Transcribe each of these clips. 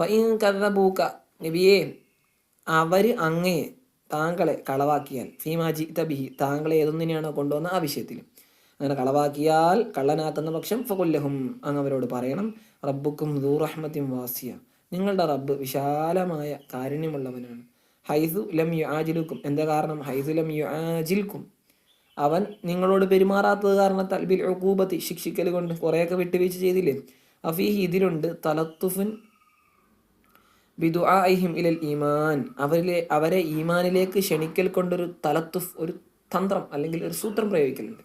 Fine കഥബൂക്ക നബിയെ അവർ അങ്ങയെ താങ്കളെ കളവാക്കിയാൽ ഫീമാജി തബിഹി താങ്കളെ ഏതൊന്നിനെയാണോ കൊണ്ടുവന്ന ആ വിഷയത്തിൽ. അങ്ങനെ കളവാക്കിയാൽ കള്ളനാക്കുന്ന പക്ഷം ഫകുല്ലഹും അങ്ങ് അവരോട് പറയണം റബ്ബുക്കും ദൂറഹ്മത്തും വാസിയ. നിങ്ങളുടെ റബ്ബ് വിശാലമായ കാരുണ്യമുള്ളവനാണ്. ഹൈസു ലം യു ആജിലുക്കും എന്താ കാരണം? ഹൈസു ലം യു ആജിൽക്കും അവൻ നിങ്ങളോട് പെരുമാറാത്തത് കാരണത്താൽ ബിൽ ഒക്കൂപത്തി ശിക്ഷിക്കൽ കൊണ്ട് കുറേയൊക്കെ വിട്ടുവീഴ്ച ചെയ്തില്ലേ? അഫീഹി ഇതിലുണ്ട് തലത്തുഫുൻ ബിദുആഹിം ഇലൽ ഈമാൻ. അവരിലെ അവരെ ഈമാനിലേക്ക് ക്ഷണിക്കൽ കൊണ്ടൊരു തലത്തുഫ് ഒരു തന്ത്രം അല്ലെങ്കിൽ ഒരു സൂത്രം പ്രയോഗിക്കലുണ്ട്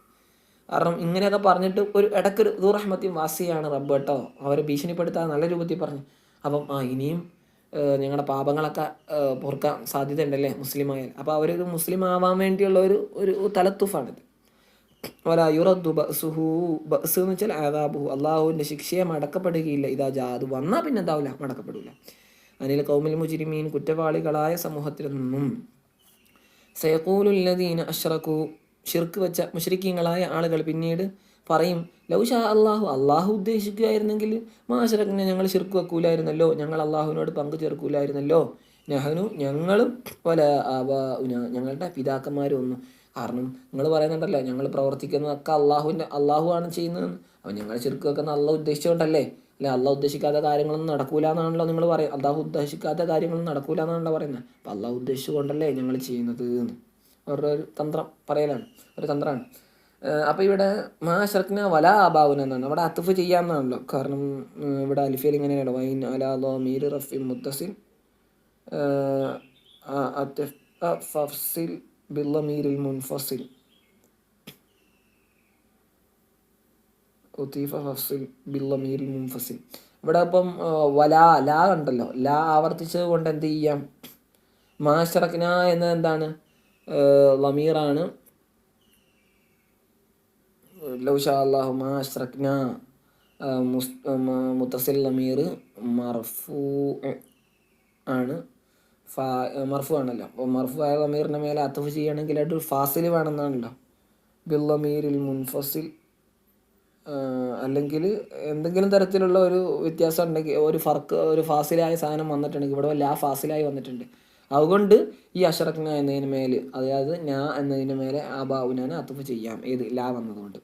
കാരണം ഇങ്ങനെയൊക്കെ പറഞ്ഞിട്ട് ഒരു ഇടയ്ക്കൊരു ദൂറഹ്മത്തി വാസിയാണ് റബ്ബ് കേട്ടോ. അവരെ ഭീഷണിപ്പെടുത്താൻ നല്ല രൂപത്തിൽ പറഞ്ഞു. അപ്പം ആ ഇനിയും ഞങ്ങളുടെ പാപങ്ങളൊക്കെ പൊറുക്കാൻ സാധ്യത ഉണ്ടല്ലേ മുസ്ലിം ആയാൽ അപ്പോൾ അവരൊരു മുസ്ലിം ആവാൻ വേണ്ടിയുള്ള ഒരു ഒരു തലത്തുഫാണിത്. വല യുറദ്ദു ബസുഹു ബസ് എന്ന് വെച്ചാൽ ആദാബുഹു. അള്ളാഹുവിന്റെ ശിക്ഷയെ മടക്കപ്പെടുകയില്ല. ഇതാ ജാതു വന്നാൽ പിന്നെ എന്താവില്ല മടക്കപ്പെടില്ല അനിൽ കൗമിൽ മുജിരിമീൻ കുറ്റവാളികളായ സമൂഹത്തിൽ നിന്നും. സയക്കൂലുല്ലദീന അഷ്റഖു. ഷിർക്ക് വെച്ച മുഷരിക്കീങ്ങളായ ആളുകൾ പിന്നീട് പറയും ലൗഷാ അള്ളാഹു അള്ളാഹു ഉദ്ദേശിക്കുകയായിരുന്നെങ്കിൽ മാഷറക്കിനെ ഞങ്ങൾ ഷിർക്ക് വെക്കൂലായിരുന്നല്ലോ. ഞങ്ങൾ അള്ളാഹുവിനോട് പങ്കു ചേർക്കൂലായിരുന്നല്ലോ. നെഹനു ഞങ്ങളും പല ഞങ്ങളുടെ പിതാക്കന്മാരും ഒന്നും കാരണം നിങ്ങൾ പറയുന്നുണ്ടല്ലോ ഞങ്ങൾ പ്രവർത്തിക്കുന്നതൊക്കെ അള്ളാഹുവിന്റെ അള്ളാഹു ആണ് ചെയ്യുന്നതെന്ന്. അപ്പം ഞങ്ങൾ ഷിർക്ക് വെക്കുന്ന ഉദ്ദേശിച്ചുകൊണ്ടല്ലേ അല്ലെ? അള്ളാഹ് ഉദ്ദേശിക്കാത്ത കാര്യങ്ങളൊന്നും നടക്കൂല എന്നാണല്ലോ നിങ്ങൾ പറയുക അള്ളാഹു ഉദ്ദേശിക്കാത്ത കാര്യങ്ങളൊന്നും നടക്കൂല എന്നാണല്ലോ പറയുന്നത്. അപ്പം അള്ളാഹു ഉദ്ദേശിച്ചുകൊണ്ടല്ലേ ഞങ്ങൾ ചെയ്യുന്നത് എന്ന്. അവരുടെ ഒരു തന്ത്രം പറയലാണ്. ഒരു തന്ത്രമാണ്. അപ്പോൾ ഇവിടെ മാഷർക്കിന വല അഭാവന എന്നാണ്. അവിടെ അത്തുഫ് ചെയ്യാമെന്നാണല്ലോ കാരണം ഇവിടെ അലിഫയിൽ ഇങ്ങനെയാണ് വൈൻ അലാ മീർ റഫി മുത്തസിൽ ഫഫ്സിൽ ബില്ലമീരിൽ മുൻഫസിൽ. ഉത്തീഫ ഇവിടെ ഇപ്പം വലാ ലാ ഉണ്ടല്ലോ ലാ ആവർത്തിച്ചത് കൊണ്ട് എന്ത് ചെയ്യാം? മാഷറക്ന എന്നത് എന്താണ്? ലമീറാണ്. ലൗഷാ മുത്തസിൽ ലമീർ മർഫൂ ആണ്. ഫാ മർഫു ആണല്ലോ. അപ്പോൾ മർഫു ആയ ലമീറിന്റെ മേലെ അത്തഫ് ചെയ്യണമെങ്കിൽ ആയിട്ട് ഒരു ഫാസിൽ വേണമെന്നാണല്ലോ. ബിൽ ലമീറിൽ മുൻഫസിൽ അല്ലെങ്കിൽ എന്തെങ്കിലും തരത്തിലുള്ള ഒരു വ്യത്യാസം ഉണ്ടെങ്കിൽ ഒരു ഫർക്ക് ഒരു ഫാസിലായ സാധനം വന്നിട്ടുണ്ടെങ്കിൽ ഇവിടെ ലാ ഫാസിലായി വന്നിട്ടുണ്ട്. അതുകൊണ്ട് ഈ അഷറക്ന എന്നതിന് മേൽ അതായത് ഞാ എന്നതിന് മേലെ ആ ബാബുനാൻ അത്തുഫ് ചെയ്യാം. ഏത്? ലാ വന്നതുകൊണ്ട്.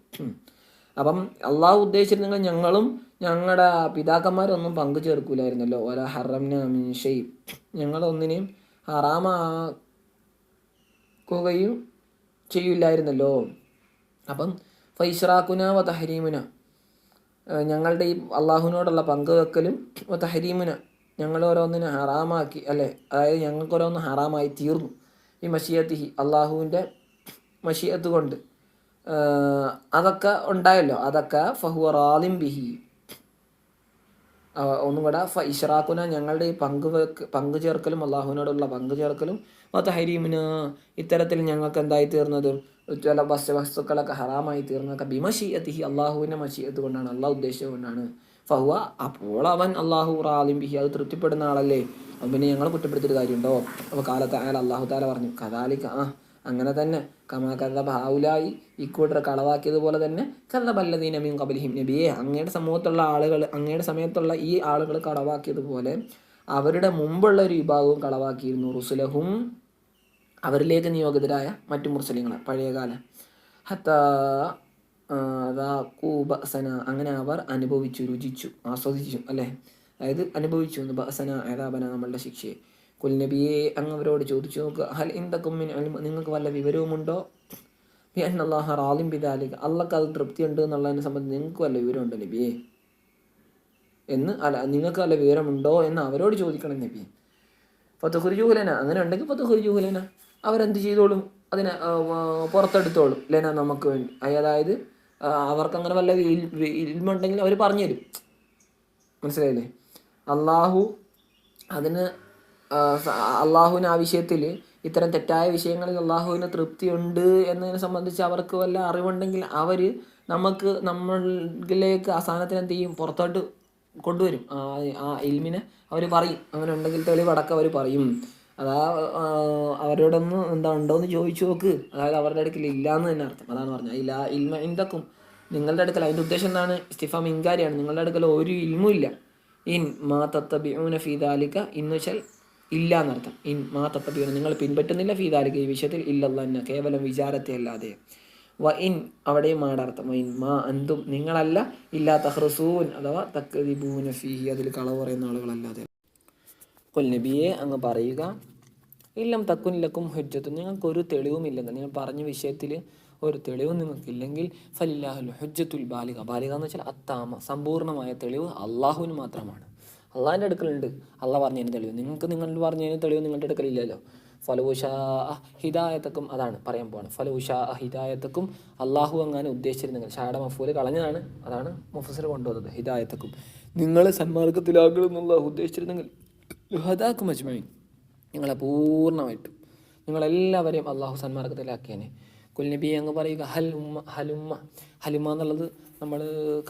അപ്പം അള്ളാഹു ഉദ്ദേശിച്ചിരുന്നെങ്കിൽ ഞങ്ങളും ഞങ്ങളുടെ പിതാക്കന്മാരൊന്നും പങ്കു ചേർക്കൂലായിരുന്നല്ലോ. ഒല ഹറംന മിൻഷയും ഞങ്ങളൊന്നിനെയും ഹറാമാക്കുകയും ചെയ്യില്ലായിരുന്നല്ലോ. അപ്പം ഫൈഷ്റാഖുന വ തഹരീമുന. ഞങ്ങളുടെ ഈ അള്ളാഹുവിനോടുള്ള പങ്കുവെക്കലും വ തഹരീമുന. ഞങ്ങൾ ഓരോന്നിനെ ഹറാമാക്കി അല്ലേ? അതായത് ഞങ്ങൾക്ക് ഓരോന്ന് ഹറാമായി തീർന്നു. ഈ മഷിയത്തിഹി അള്ളാഹുവിന്റെ മഷിയത്ത് കൊണ്ട്. അതൊക്കെ ഉണ്ടായല്ലോ. അതൊക്കെ ഫഹുവ റാലിം ബിഹി. ഒന്നും കൂടെ ഫ ഇഷറാഖുന ഞങ്ങളുടെ ഈ പങ്ക് പങ്കു ചേർക്കലും അള്ളാഹുവിനോടുള്ള പങ്കു ചേർക്കലും മത്ത ഹരീമിന് ഇത്തരത്തിൽ ഞങ്ങൾക്ക് എന്തായി തീർന്നത്? ചില വസ്തു വസ്തുക്കളൊക്കെ ഹറാമായി തീർന്നതൊക്കെ ബിമഷീയത്തിഹി അള്ളാഹുവിന്റെ മഷീയത്ത് കൊണ്ടാണ് അള്ളാഹു ഉദ്ദേശം കൊണ്ടാണ്. ഫഹുവ അപ്പോൾ അവൻ അള്ളാഹു റാലിം ബിഹി അത് തൃപ്തിപ്പെടുന്ന ആളല്ലേ? അപ്പം പിന്നെ ഞങ്ങൾ കുറ്റപ്പെടുത്തിയിട്ട് കാര്യമുണ്ടോ? അപ്പോൾ കാലത്ത് അയാൾ അള്ളാഹു താല പറഞ്ഞു കഥാലിക്ക ആ അങ്ങനെ തന്നെ. കമാ കഥ ഭാവുലായി ഇക്കൂട്ടർ കളവാക്കിയതുപോലെ തന്നെ കഥബല്ലദീന മീൻ കബലിഹിം നബിയെ. അങ്ങയുടെ സമൂഹത്തുള്ള ആളുകൾ അങ്ങയുടെ സമയത്തുള്ള ഈ ആളുകൾ കളവാക്കിയതുപോലെ അവരുടെ മുമ്പുള്ള ഒരു വിഭാഗവും കളവാക്കിയിരുന്നു റുസുലഹും. അവരിലേക്ക് നിയോഗിതരായ മറ്റു മുസ്ലിങ്ങളെ പഴയകാല. ഹത്ത ബസന അങ്ങനെ അവർ അനുഭവിച്ചു രുചിച്ചു ആസ്വദിച്ചു അല്ലേ? അതായത് അനുഭവിച്ചു എന്ന് ബസന ഏതാപന നമ്മളുടെ ശിക്ഷയെ. കുൽനബിയെ അങ്ങ് അവരോട് ചോദിച്ചു നോക്കുക ഹൽ ഇന്ദക്കുമ്മിൻ നിങ്ങൾക്ക് വല്ല വിവരവുമുണ്ടോ? അള്ളാഹ റാലിം ബിദാലിക. അള്ളക്ക് അത് തൃപ്തിയുണ്ട് എന്നുള്ളതിനെ സംബന്ധിച്ച് നിങ്ങൾക്ക് വല്ല വിവരമുണ്ടോ നബിയെ? എന്ന് അല്ല നിങ്ങൾക്ക് വല്ല വിവരമുണ്ടോ എന്ന് അവരോട് ചോദിക്കണം നബിയെ. ഫത്തുഹുർജുഹുലന അങ്ങനെ ഉണ്ടെങ്കിൽ ഫത്തുഹുർജുഹുലന അവരെന്ത് ചെയ്തോളും? അതിനെ പുറത്തെടുത്തോളും ലന നമുക്ക് വേണ്ടി. അതായത് ആ, അവർക്ക് അങ്ങനെ വല്ല ഇൽമുണ്ടെങ്കിൽ അവർ പറഞ്ഞു തരും മനസ്സിലായില്ലേ? അള്ളാഹു അതിന് അള്ളാഹുവിന് ആ വിഷയത്തിൽ ഇത്തരം തെറ്റായ വിഷയങ്ങളിൽ അള്ളാഹുവിന് തൃപ്തിയുണ്ട് എന്നതിനെ സംബന്ധിച്ച് അവർക്ക് വല്ല അറിവുണ്ടെങ്കിൽ അവർ നമുക്ക് നമ്മളിലേക്ക് ആ സാധനത്തിന് എന്ത് ചെയ്യും? പുറത്തോട്ട് കൊണ്ടുവരും. ആ ഇൽമിനെ അവർ പറയും. അങ്ങനെ ഉണ്ടെങ്കിൽ തെളിവടക്കം അവർ പറയും. അതാ അവരോടൊന്നും എന്താ ഉണ്ടോയെന്ന് ചോദിച്ചു നോക്ക്. അതായത് അവരുടെ അടുക്കൽ ഇല്ല എന്ന് തന്നെ അർത്ഥം. അതാണ് പറഞ്ഞത്. ഇല്ല ഇൽമ എന്തൊക്കും നിങ്ങളുടെ അടുക്കൽ അതിന്റെ ഉദ്ദേശം എന്താണ്? ഇസ്തിഫാം ഇൻകാരിയാണ്. നിങ്ങളുടെ അടുക്കൽ ഒരു ഇൽമും ഇല്ല. ഇൻ മാ തത്തബിഊന ഫീദാലിക ഇന്ന് വെച്ചാൽ ഇല്ല എന്നർത്ഥം ഇൻ മാ തത്തബിഊന നിങ്ങൾ പിൻപറ്റുന്നില്ല ഫീദാലിക ഈ വിഷയത്തിൽ ഇല്ലല്ല കേവലം വിചാരത്തെ അല്ലാതെ. വ ഇൻ അവിടെയും മാടർത്ഥം. വ ഇൻ മാ അന്തും. നിങ്ങളല്ല ഇല്ലാ തഹ്റസൂൻ. അഥവാ തക്കദിബൂന ഫീഹി. അതിൽ കളവ് പറയുന്ന ആളുകളല്ലാതെ. കൊൽ നബിയെ അങ്ങ് പറയുക. ഇല്ലം തക്കുനിലക്കും ഹുജ്ജത്തും നിങ്ങൾക്കൊരു തെളിവുമില്ലെന്ന് നിങ്ങൾ പറഞ്ഞ വിഷയത്തിൽ ഒരു തെളിവും നിങ്ങൾക്കില്ലെങ്കിൽ ഫലില്ലാഹുൽ ഹുജ്ജത്തുൽ ബാലിക ബാലിക എന്ന് വെച്ചാൽ അത്താമ. സമ്പൂർണമായ തെളിവ് അള്ളാഹുവിന് മാത്രമാണ്. അള്ളാഹിന്റെ അടുക്കലുണ്ട്. അള്ള പറഞ്ഞതിന് തെളിവ്. നിങ്ങൾക്ക് നിങ്ങൾ പറഞ്ഞതിന് തെളിവ് നിങ്ങളുടെ അടുക്കലില്ലല്ലോ. ഫലൂഷാ ഹിദായത്തക്കും അതാണ് പറയാൻ പോവാണ് ഫലൂഷാ ഹിദായത്തക്കും അള്ളാഹു അങ്ങനെ ഉദ്ദേശിച്ചിരുന്നെങ്കിൽ ഷായുടെ മഫൂൽ കളഞ്ഞതാണ്. അതാണ് മുഫസർ കൊണ്ടുവന്നത് ഹിദായത്തക്കും നിങ്ങൾ സന്മാർഗത്തിലാകണമെന്നുള്ള ഉദ്ദേശിച്ചിരുന്നെങ്കിൽ ലുഹദാക്കും അജ്മൈൻ നിങ്ങളെ പൂർണമായിട്ടും. നിങ്ങളെല്ലാവരെയും അള്ളാഹു സന്മാർഗത്തിലാക്കിയേനെ. കുൽനബി അങ്ങ് പറയുക ഹൽ ഉമ്മ ഹലുമ്മ ഹലുമ്മ എന്നുള്ളത് നമ്മൾ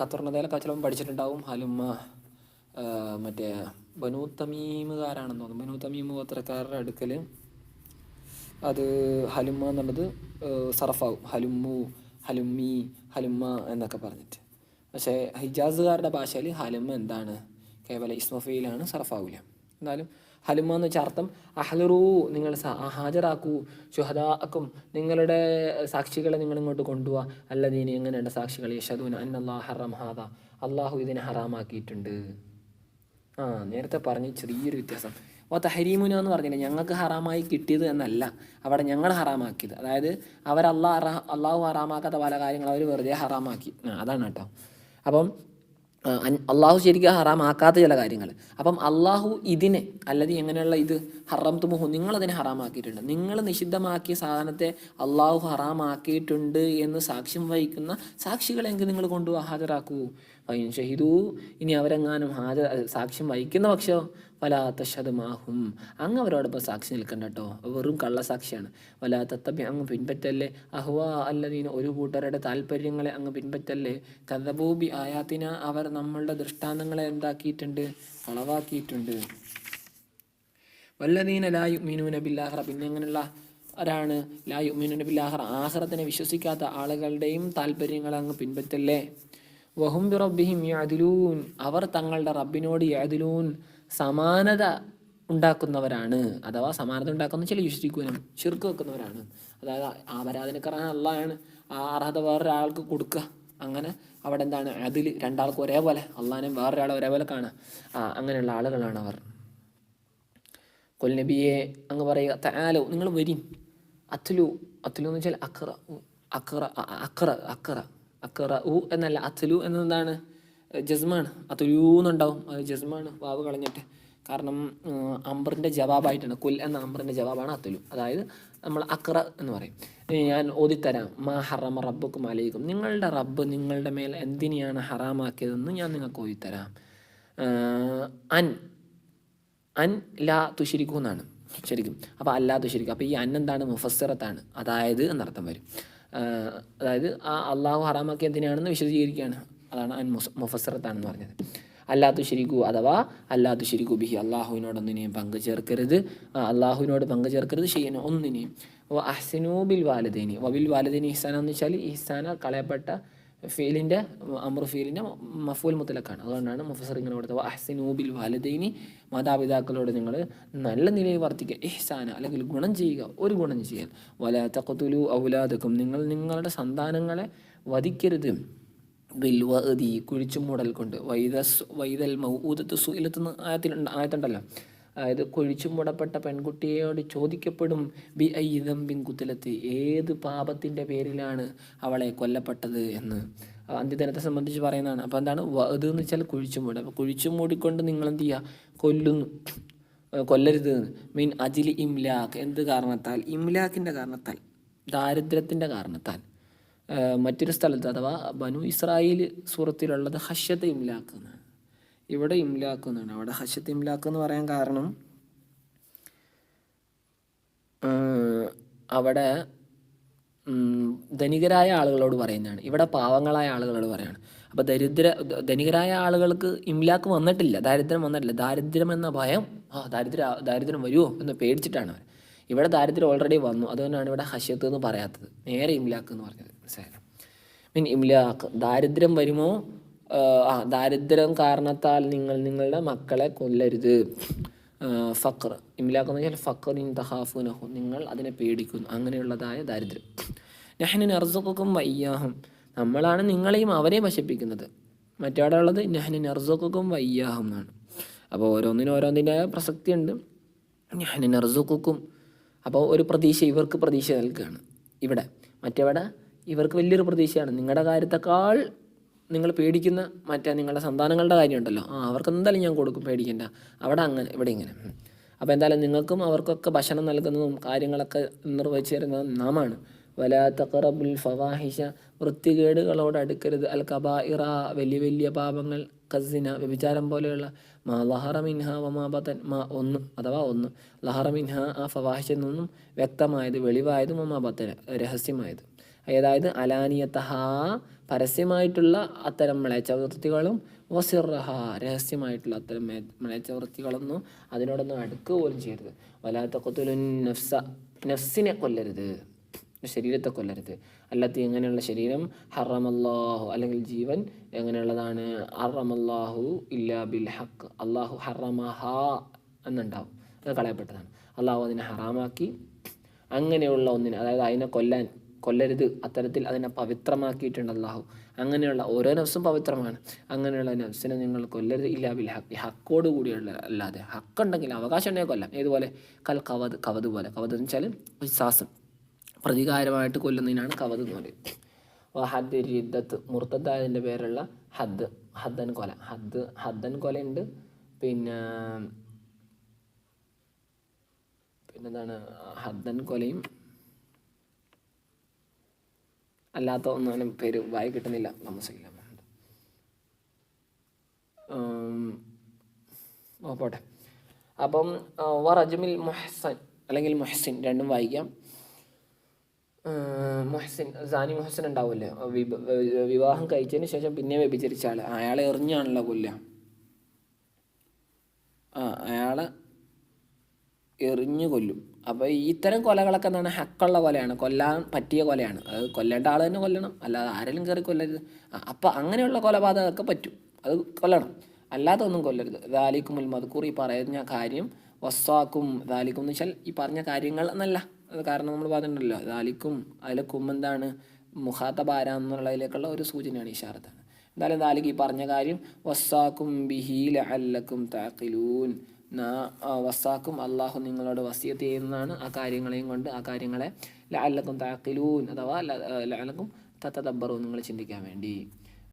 ഖത്തറിനതേലൊക്കെ ചിലപ്പം പഠിച്ചിട്ടുണ്ടാവും. ഹലുമ്മ മറ്റേ ബനു തമീമുകാരാണെന്ന് തോന്നുന്നു. ബനു തമീം ഗോത്രക്കാരുടെ അടുക്കൽ അത് ഹലുമ എന്നുള്ളത് സറഫാവും. സർഫാവും ഹലുമ്മു ഹലുമ്മി ഹലുമ്മ എന്നൊക്കെ പറഞ്ഞിട്ട്. പക്ഷേ ഹിജാസുകാരുടെ ഭാഷയിൽ ഹലുമ എന്താണ്? കേവല ഇസ്മഫയിലാണ് സർഫാവില്ല എന്നാലും ഹലുമ എന്ന് വെച്ചാൽ അർത്ഥം അഹ്ലറൂ നിങ്ങൾ ഹാജരാക്കൂ ചുഹദാക്കും നിങ്ങളുടെ സാക്ഷികളെ നിങ്ങൾ ഇങ്ങോട്ട് കൊണ്ടുപോവാ അല്ലദീനി എങ്ങനെയുണ്ട് സാക്ഷികൾ? യഷദൂൻ അന്നല്ലാ ഹറം ഹാദ. അള്ളാഹു ഇതിനെ ഹറാമാക്കിയിട്ടുണ്ട്. ആ നേരത്തെ പറഞ്ഞ ചെറിയൊരു വ്യത്യാസം. ഓ തഹരീമുന എന്ന് പറഞ്ഞില്ല ഞങ്ങൾക്ക് ഹറാമായി കിട്ടിയത് എന്നല്ല. അവിടെ ഞങ്ങൾ ഹറാമാക്കിയത്. അതായത് അവർ അള്ളാഹ് അള്ളാഹു ഹറാമാക്കാത്ത പല കാര്യങ്ങൾ അവർ വെറുതെ ഹറാമാക്കി. അതാണ് കേട്ടോ. അപ്പം അള്ളാഹു ശരിക്കും ഹറാമാക്കാത്ത ചില കാര്യങ്ങൾ. അപ്പം അള്ളാഹു ഇതിനെ അല്ലെങ്കിൽ എങ്ങനെയുള്ള ഇത് ഹറം തുമുഹു നിങ്ങളതിനെ ഹറാമാക്കിയിട്ടുണ്ട്. നിങ്ങൾ നിഷിദ്ധമാക്കിയ സാധനത്തെ അള്ളാഹു ഹറാമാക്കിയിട്ടുണ്ട് എന്ന് സാക്ഷ്യം വഹിക്കുന്ന സാക്ഷികളെങ്കിൽ നിങ്ങൾ കൊണ്ടുപോകാൻ ഹാജരാക്കൂ. ഷഹിദു. ഇനി അവരെങ്ങാനും ഹാജർ സാക്ഷ്യം വഹിക്കുന്ന പക്ഷോ? വലാത്ത ശതമാഹും അങ്ങ് അവരോടൊപ്പം സാക്ഷി നിൽക്കണ്ട കേട്ടോ വെറും കള്ളസാക്ഷിയാണ്. വലാത്തത്തപ്പി അങ്ങ് പിൻപറ്റല്ലേ? അഹ്വാ അല്ലതീന ഒരു കൂട്ടരുടെ താല്പര്യങ്ങളെ അങ്ങ് പിൻപറ്റല്ലേ? കഥബൂബി ആയാത്തിന അവർ നമ്മളുടെ ദൃഷ്ടാന്തങ്ങളെ എന്താക്കിയിട്ടുണ്ട്? കളവാക്കിയിട്ടുണ്ട്. വല്ലതീന ലായു മീനൂന ബില്ലാഹറ. പിന്നെ അങ്ങനെയുള്ള ആരാണ് ലായു മീനൂന ബില്ലാഹറ. ആഹ്റത്തിനെ വിശ്വസിക്കാത്ത ആളുകളുടെയും താല്പര്യങ്ങളെ അങ്ങ് പിൻപറ്റല്ലേ? വഹും ബി റബ്ബിഹിം യാദിലൂൻ അവർ തങ്ങളുടെ റബ്ബിനോട് യാദിലൂൻ സമാനത ഉണ്ടാക്കുന്നവരാണ്. അഥവാ സമാനത ഉണ്ടാക്കുന്ന ചില യുശ്രിക്കൂനം ശിർക്ക് വെക്കുന്നവരാണ്. അതായത് ആരാധനക്കാരൻ അള്ളാഹാണ്. ആ അർഹത വേറൊരാൾക്ക് കൊടുക്കുക. അങ്ങനെ അവിടെ എന്താണ്? അതിൽ രണ്ടാൾക്കും ഒരേപോലെ. അള്ളഹാനെ വേറൊരാളെ ഒരേപോലെ കാണുക. ആ അങ്ങനെയുള്ള ആളുകളാണ് അവർ. കൊൽനബിയെ അങ്ങ് പറയുക താലോ നിങ്ങൾ വരും അത്ലു അത്ലു എന്ന് വെച്ചാൽ അക്ര അക്ര അക്ര അക്ര. അക്ര ഉ എന്നല്ല അത്ലു എന്നതാണ് ജസ്മാണ്. അത്ലൂ എന്നുണ്ടാവും അത് ജസ്മാണ്. വാവ് കളഞ്ഞിട്ട്. കാരണം അമ്പറിന്റെ ജവാബായിട്ടാണ്. കുൽ എന്ന അമ്പറിന്റെ ജവാബാണ് അത്ലു. അതായത് നമ്മൾ അക്ര എന്ന് പറയും. ഞാൻ ഓതിത്തരാം. മാ ഹറമ റബ്ബുക്കും അലയിക്കും നിങ്ങളുടെ റബ്ബ് നിങ്ങളുടെ മേൽ എന്തിനെയാണ് ഹറാമാക്കിയതെന്ന് ഞാൻ നിങ്ങൾക്ക് ഓതിത്തരാം. അൻ. അൻ ലാ തുശിരിക്കും എന്നാണ്. ശരിക്കും. അപ്പോൾ അല്ലാ തുശിരിക്കും അപ്പോൾ ഈ അൻ എന്താണ്? മുഫസ്സറത്താണ്. അതായത് എന്നർത്ഥം വരും. അതായത് ആ അള്ളാഹു ഹറാമാക്കി എന്തിനാണെന്ന് വിശദീകരിക്കുകയാണ്. അതാണ് അൻ മുസ് മുഫസ്സിറത്താണെന്ന് പറഞ്ഞത്. അല്ലാത്തു ശരിക്കു അഥവാ അല്ലാത്തു ശരിക്കു ബിഹി അള്ളാഹുവിനോട് ഒന്നിനെയും പങ്കു ചേർക്കരുത്. അള്ളാഹുവിനോട് പങ്കു ചേർക്കരുത് ചെയ്യണം ഒന്നിനെയും അഹ്സിനു ബിൽ വാലിദൈനി. വബിൽ വാലദേനി ഇഹ്സാന എന്ന് വെച്ചാൽ ഇഹ്സാന കളയപ്പെട്ട ഫീലിന്റെ അമർ ഫീലിന്റെ മഫൂൽ മുത്തലക്കാണ്. അതുകൊണ്ടാണ് മുഫസർ ഇങ്ങനെ കൊടുത്തത്. അഹ്സിനൂബിൽ വാലദൈനി മാതാപിതാക്കളോട് നിങ്ങൾ നല്ല നിലയിൽ വർത്തിക്കുക. ഇഹ്സാന അല്ലെങ്കിൽ ഗുണം ചെയ്യുക. ഒരു ഗുണം ചെയ്യാൻ. വല തഖത്തുലു ഔലാദക്കും. നിങ്ങൾ നിങ്ങളുടെ സന്താനങ്ങളെ വധിക്കരുത്. ബിൽവതി കുഴിച്ചുമൂടൽ കൊണ്ട്. വൈദസ് വൈദൽ മൗദത്ത് സുയിലത്ത് ആയത്തിലുണ്ട് ആയത്തുണ്ടല്ലോ. അതായത് കൊഴിച്ചു മുടപ്പെട്ട പെൺകുട്ടിയോട് ചോദിക്കപ്പെടും ബി ഐദംബിൻ കുത്തലത്ത് ഏത് പാപത്തിന്റെ പേരിലാണ് അവളെ കൊല്ലപ്പെട്ടത്? എന്ന്. അന്ത്യദിനത്തെ സംബന്ധിച്ച് പറയുന്നതാണ്. അപ്പോൾ എന്താണ്? ഇത് എന്ന് വെച്ചാൽ കുഴിച്ചുമൂട് അപ്പോൾ കുഴിച്ചുമൂടിക്കൊണ്ട് നിങ്ങൾ എന്ത് ചെയ്യുക കൊല്ലുന്നു. കൊല്ലരുത്. മീൻ അജിലി ഇംലാഖ്. എന്ത് കാരണത്താൽ? ഇംലാഖിന്റെ കാരണത്താൽ. ദാരിദ്ര്യത്തിന്റെ കാരണത്താൽ. മറ്റൊരു സ്ഥലത്ത് അഥവാ ബനു ഇസ്രായേൽ സൂറത്തിലുള്ളത് ഹഷ്യത്ത് ഇംലാഖ് എന്നാണ്. ഇവിടെ ഇംലാക്ക് എന്നാണ്. അവിടെ ഹഷത്ത് ഇംലാക്ക് എന്ന് പറയാൻ കാരണം അവിടെ ധനികരായ ആളുകളോട് പറയുന്നതാണ്. ഇവിടെ പാവങ്ങളായ ആളുകളോട് പറയാണ്. അപ്പോൾ ദരിദ്ര ധനികരായ ആളുകൾക്ക് ഇംലാക്ക് വന്നിട്ടില്ല ദാരിദ്ര്യം വന്നിട്ടില്ല. ദാരിദ്ര്യം എന്ന ഭയം ആ ദാരിദ്ര്യ ദാരിദ്ര്യം വരുമോ എന്ന് പേടിച്ചിട്ടാണ് അവർ ഇവിടെ ദാരിദ്ര്യം ഓൾറെഡി വന്നു. അതുകൊണ്ടാണ് ഇവിടെ ഹഷ്യത്ത് എന്ന് പറയാത്തത്. നേരെ ഇംലാക്ക് എന്ന് പറഞ്ഞത്. മനസ്സിലായോ? മീൻ ഇംലാക്ക് ദാരിദ്ര്യം വരുമോ ആ ദാരിദ്ര്യം കാരണത്താൽ നിങ്ങൾ നിങ്ങളുടെ മക്കളെ കൊല്ലരുത്. ഫക്ർ ഇംലാക്കെന്ന് വെച്ചാൽ ഫക്റിൻ തഹാഫുനഹു നിങ്ങൾ അതിനെ പേടിക്കുന്നു. അങ്ങനെയുള്ളതായ ദാരിദ്ര്യം. നഹ്നു നർസുക്കും വയ്യാഹും. നമ്മളാണ് നിങ്ങളെയും അവരെയും വശിപ്പിക്കുന്നത് മറ്റവിടെ ഉള്ളത്? നഹ്നു നർസുക്കും വയ്യാഹും എന്നാണ്. അപ്പോൾ ഓരോന്നിനും ഓരോന്നിന്റെതായ പ്രസക്തിയുണ്ട്. നഹ്നു നർസുക്കും അപ്പോൾ ഒരു പ്രതീക്ഷ ഇവർക്ക് പ്രതീക്ഷ നൽകുകയാണ്. ഇവിടെ മറ്റവിടെ? ഇവർക്ക് വലിയൊരു പ്രതീക്ഷയാണ്. നിങ്ങളുടെ കാര്യത്തെക്കാൾ നിങ്ങൾ പേടിക്കുന്ന മറ്റേ നിങ്ങളുടെ സന്താനങ്ങളുടെ കാര്യമുണ്ടല്ലോ. ആ അവർക്ക് എന്തായാലും ഞാൻ കൊടുക്കും പേടിക്കേണ്ട. അവിടെ അങ്ങനെ ഇവിടെ ഇങ്ങനെ. അപ്പോൾ എന്തായാലും നിങ്ങൾക്കും അവർക്കൊക്കെ ഭക്ഷണം നൽകുന്നതും കാര്യങ്ങളൊക്കെ നിർവഹിച്ചു തരുന്നതും നാമാണ്. വലാ തഖറബുൽ ഫവാഹിഷ വൃത്തികേടുകളോട് അടുക്കരുത്. അൽ കബാ ഇറ വലിയ വലിയ പാപങ്ങൾ കസിന വ്യഭിചാരം പോലെയുള്ള മാ ലഹറ മിൻഹ വമാ ബതൻ മാ ഒന്ന് അഥവാ ഒന്ന്. ലഹറ മിൻഹ ആ ഫവാഹിഷിൽ നിന്നും വ്യക്തമായത് വെളിവായതും വമാബത്തൻ രഹസ്യമായത്. അതായത് അലാനിയത്തഹ പരസ്യമായിട്ടുള്ള അത്തരം മ്ലേച്ഛവൃത്തികളും വസിറഹ രഹസ്യമായിട്ടുള്ള അത്തരം മ്ലേച്ഛവൃത്തികളൊന്നും അതിനോടൊന്നും അടുക്കുക പോലും ചെയ്യരുത്. വലാത്ത കൊത്തുലു നഫ്സ നഫ്സിനെ കൊല്ലരുത്. ശരീരത്തെ കൊല്ലരുത്. അല്ലാത്ത എങ്ങനെയുള്ള ശരീരം? ഹറമല്ലാഹു അല്ലെങ്കിൽ ജീവൻ എങ്ങനെയുള്ളതാണ്? അറമല്ലാഹു ഇല്ലാ ബിൽ ഹക്ക് അള്ളാഹു ഹറമഹ എന്നുണ്ടാവും. അത് കളയപ്പെട്ടതാണ്. അള്ളാഹു അതിനെ ഹറാമാക്കി. അങ്ങനെയുള്ള ഒന്നിനെ അതായത് അതിനെ കൊല്ലാൻ കൊല്ലരുത്. അത്തരത്തിൽ അതിനെ പവിത്രമാക്കിയിട്ടുണ്ട് അള്ളാഹു അങ്ങനെയുള്ള ഓരോ നഫ്സും പവിത്രമാണ്. അങ്ങനെയുള്ള നഫ്സിനെ നിങ്ങൾ കൊല്ലരുത്. ഇല്ലാ ബിൽ ഹക്ക് ഹക്കോട് കൂടിയുള്ള അല്ലാതെ ഹക്കുണ്ടെങ്കിൽ അവകാശം ഉണ്ടെങ്കിൽ കൊല്ലാം. ഏതുപോലെ? കൽ കവത് കവത് പോലെ. കവത് എന്ന് വെച്ചാൽ വിശ്വാസം. പ്രതികാരമായിട്ട് കൊല്ലുന്നതിനാണ് കവത് എന്ന് പറയുന്നത്. ഹദ് യുദ്ധത്ത് മുർത്തദ്ദായതിന്റെ പേരുള്ള ഹദ്. ഹദ്ദൻ കൊല. ഹദ് ഹദ്ദൻ കൊലയുണ്ട്. പിന്നെ പിന്നെന്താണ്? ഹദ്ദൻ കൊലയും അല്ലാത്ത ഒന്നും പേര് വായി കിട്ടുന്നില്ല. താമസിക്കില്ല ഓ പോട്ടെ. അപ്പം വ റജമിൽ മുഹസൻ അല്ലെങ്കിൽ മൊഹസിൻ രണ്ടും വായിക്കാം. മുഹസിൻ സാനി മൊഹസൻ ഉണ്ടാവില്ലേ വിവാഹം കഴിച്ചതിന് ശേഷം പിന്നെ വ്യഭിചരിച്ച ആൾ അയാളെ എറിഞ്ഞാണല്ലോ കൊല്ല ആ അയാളെ എറിഞ്ഞു കൊല്ലും. അപ്പോൾ ഇത്തരം കൊലകളൊക്കെ എന്താണ് ഹക്കുള്ള കൊലയാണ്. കൊല്ലാൻ പറ്റിയ കൊലയാണ്. അത് കൊല്ലേണ്ട ആൾ തന്നെ കൊല്ലണം. അല്ലാതെ ആരെങ്കിലും കയറി കൊല്ലരുത്. അപ്പോൾ അങ്ങനെയുള്ള കൊലപാതകമൊക്കെ പറ്റും. അത് കൊല്ലണം. അല്ലാതെ ഒന്നും കൊല്ലരുത്. ദാലിക്കുമുൽ മധുക്കൂർ ഈ പറയുന്ന കാര്യം വസ്വാക്കും ദാലിക്കും എന്ന് വെച്ചാൽ ഈ പറഞ്ഞ കാര്യങ്ങൾ എന്നല്ല. അത് കാരണം നമ്മൾ പറഞ്ഞിട്ടുണ്ടല്ലോ ദാലിക്കും അതിലെ കുമ്മെന്താണ് മുഹാത്തബാര എന്നുള്ളതിലേക്കുള്ള ഒരു സൂചനയാണ് ഈ ഇഷാറത്താണ്. എന്തായാലും ദാലിക്ക് ഈ പറഞ്ഞ കാര്യം വസ്സാക്കും ബിഹീല അല്ലക്കും താക്കിലൂൻ വസ്സാക്കും അള്ളാഹു നിങ്ങളോട് വസിയത്ത് ചെയ്യുന്നതാണ്. ആ കാര്യങ്ങളെയും കൊണ്ട് ആ കാര്യങ്ങളെ ലഅല്ലക്കും താക്കിലൂൻ അഥവാ ലഅല്ലക്കും തത്തദബ്ബറു നിങ്ങൾ ചിന്തിക്കാൻ വേണ്ടി.